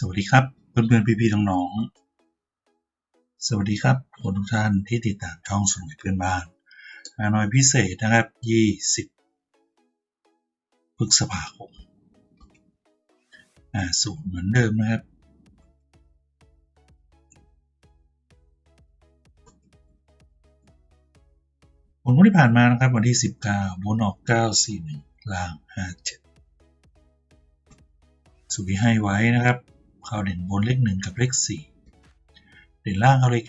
สวัสดีครับ เพื่อนๆพี่ๆน้องๆสวัสดีครับคนทุกท่านที่ติดตามช่องสมุยเพื่อนบ้านฮานน้อยพิเศษนะครับ 20พฤษภาคมอ่าสูตรเหมือนเดิมนะครับ ผลที่ผ่านมานะครับวันที่ 19บนออก 941ล่าง 57สูตรที่ให้ไว้นะครับ เข้าเด่นบนเลข 1 กับเลข 4 เด่นล่างเข้าเลข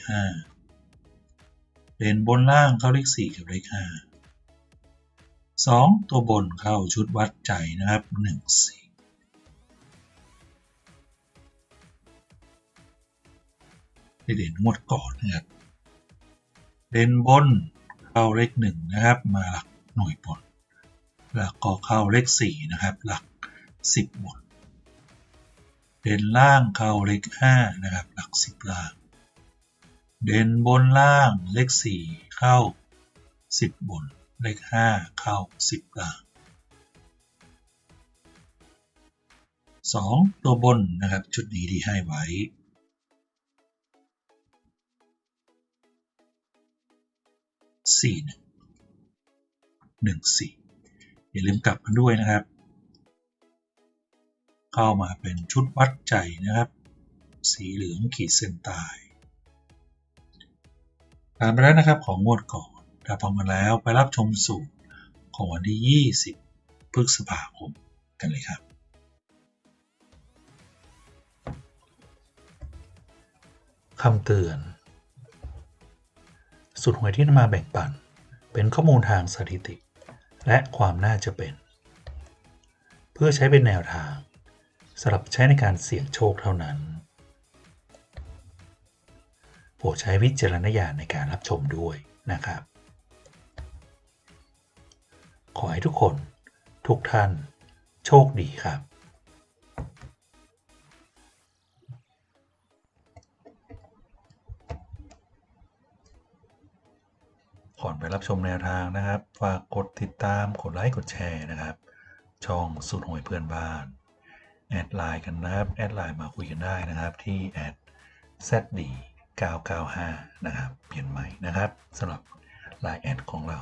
5 เด่นบนล่างเข้าเลข 4 กับเลข 5 2 ตัวบนเข้าชุดวัดใจนะครับ 1 4เด่นงวดก่อนนะครับ เด่นบนเข้าเลข1นะครับ มาหลักหน่วยบนแล้วก็เข้าเลข4นะครับ หลัก10บน เด่นล่างเข้าเลข5นะครับ หลัก10ล่าง เด่นบนล่างเลข4เข้า10บน เลข5เข้า10ล่าง2ตัวบนนะครับ ชุดนี้ที่ให้ไว้4 1 1 4อย่าลืมกลับกันด้วยนะครับ เข้ามาเป็นชุดวัดใจนะครับ สีเหลืองขีดเส้นใต้ผ่านไปแล้วนะครับของงวดก่อนถ้าพร้อมกันแล้วไปรับชมสูตรของวันที่ 20 พฤษภาคมกันเลยครับคำเตือน สุดหวยที่นำมาแบ่งปัน เป็นข้อมูลทางสถิติ และความน่าจะเป็น เพื่อใช้เป็นแนวทาง สำหรับใช้ในการเสี่ยงโชคเท่านั้น โปรดใช้วิจารณญาณในการรับชมด้วยนะครับ ขอให้ทุกคนทุกท่านโชคดีครับก่อนไปรับชมแนวทางนะครับ ฝากกดติดตาม กดไลค์ กดแชร์นะครับ ช่องสุดหวยเพื่อนบ้าน แอดไลน์กันนะครับ แอดไลน์มาคุยกันได้นะครับ ที่แอด zd 995 นะครับ เปลี่ยนใหม่นะครับสำหรับไลน์แอดของเรา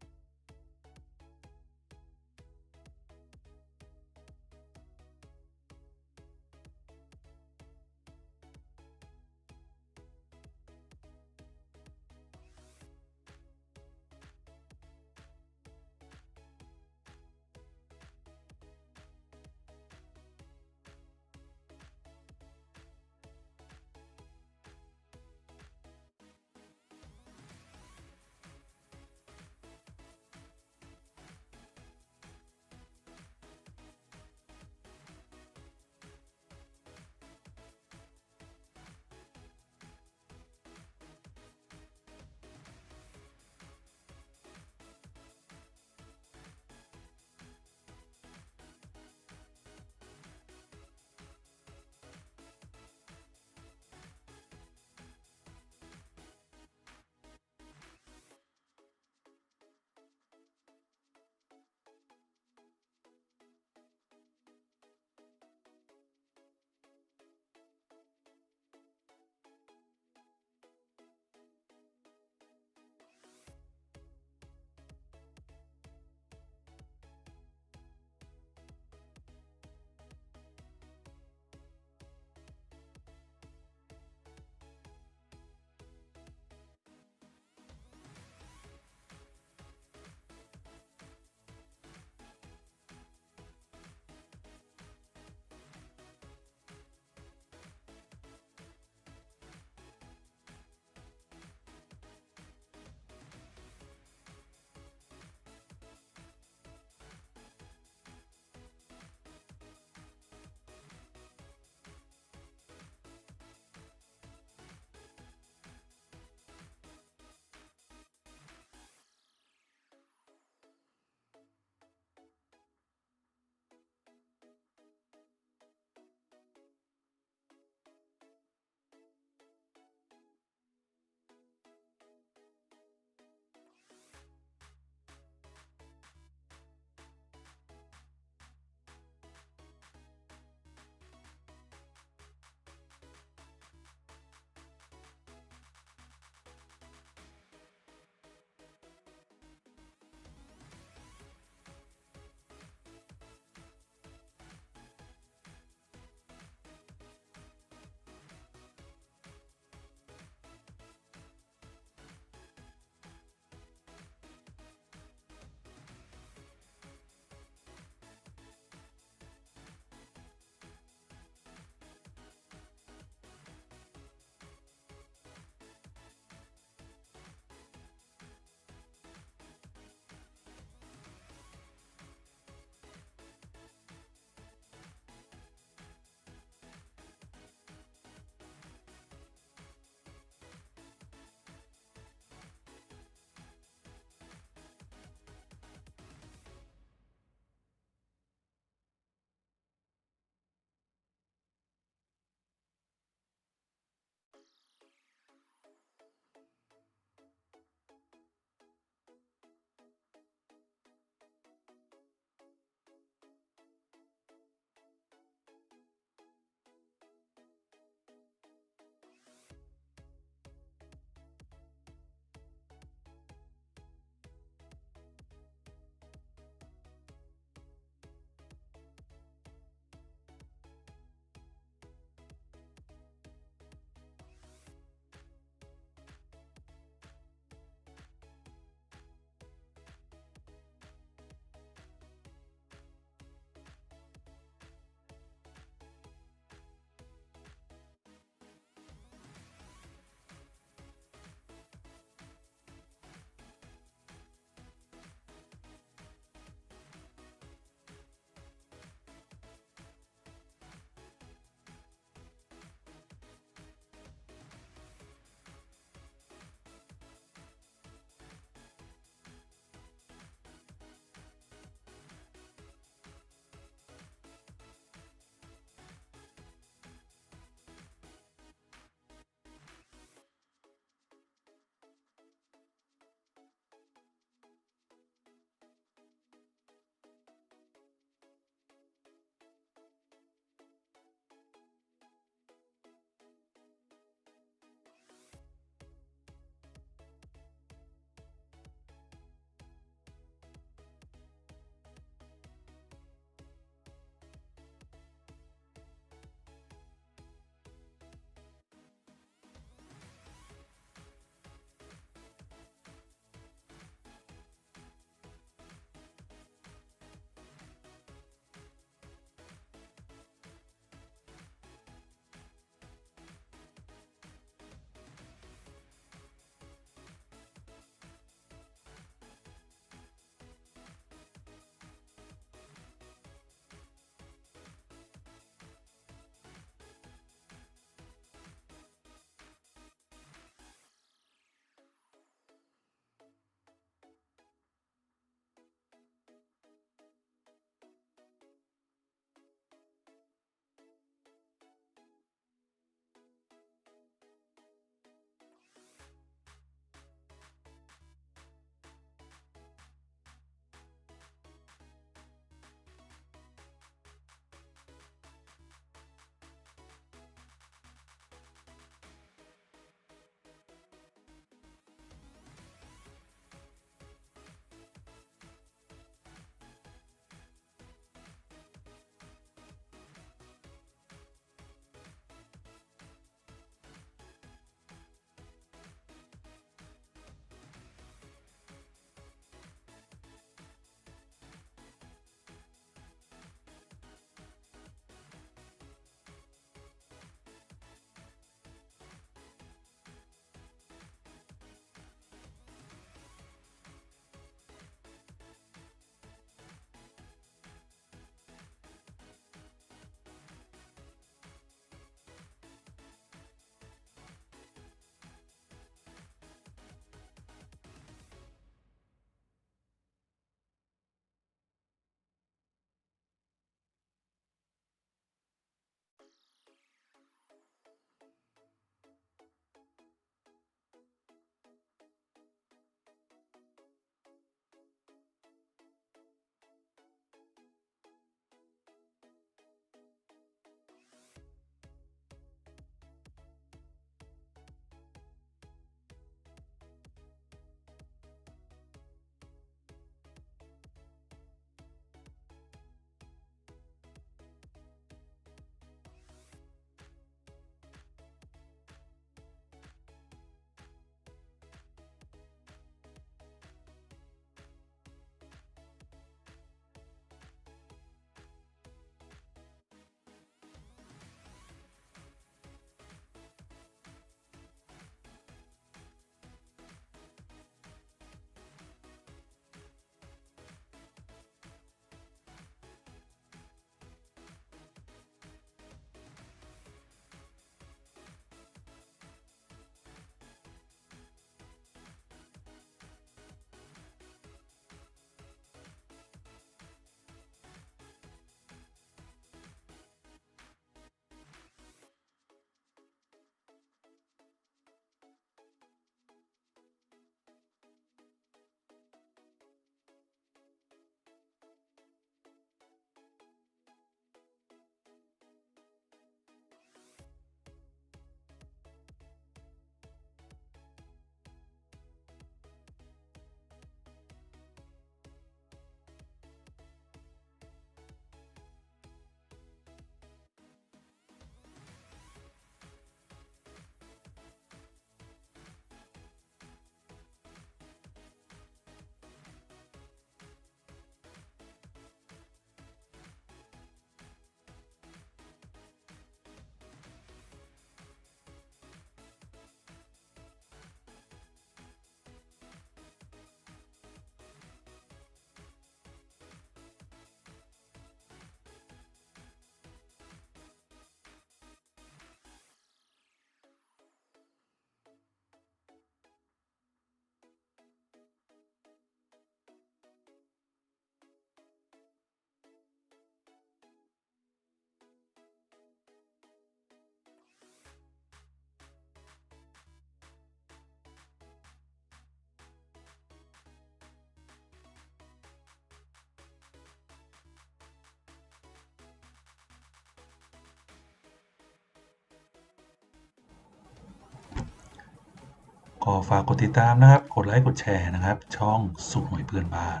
็ฝากกดติดตามนะครับ กดไลค์ กดแชร์นะครับ ช่องสุดหวยเพื่อนบ้าน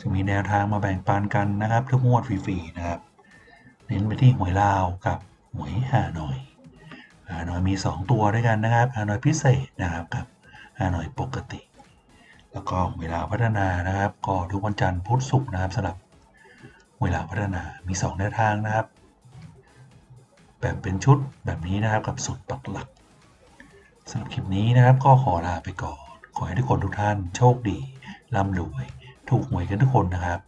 จะมีแนวทางมาแบ่งปันกันนะครับทุกงวดฟรีๆนะครับ เน้นไปที่หวยลาวกับหวยฮานอยฮานอยมี 2 ตัวด้วยกันนะครับฮานอยพิเศษนะครับกับฮานอยปกติ แล้วก็หวลาพัฒนานะครับ ก็ทุกวันจันทร์พุธศุกร์นะครับสำหรับหวลาพัฒนามี2แนวทางนะครับ แบบเป็นชุดแบบนี้นะครับกับสุดปักหลัก สำหรับคลิปนี้นะครับก็ขอลาไปก่อน ขอให้ทุกคนทุกท่านโชคดีร่ำรวย ถูกหวยกันทุกคนนะครับ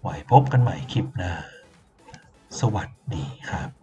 ไว้พบกันใหม่คลิปหน้า สวัสดีครับ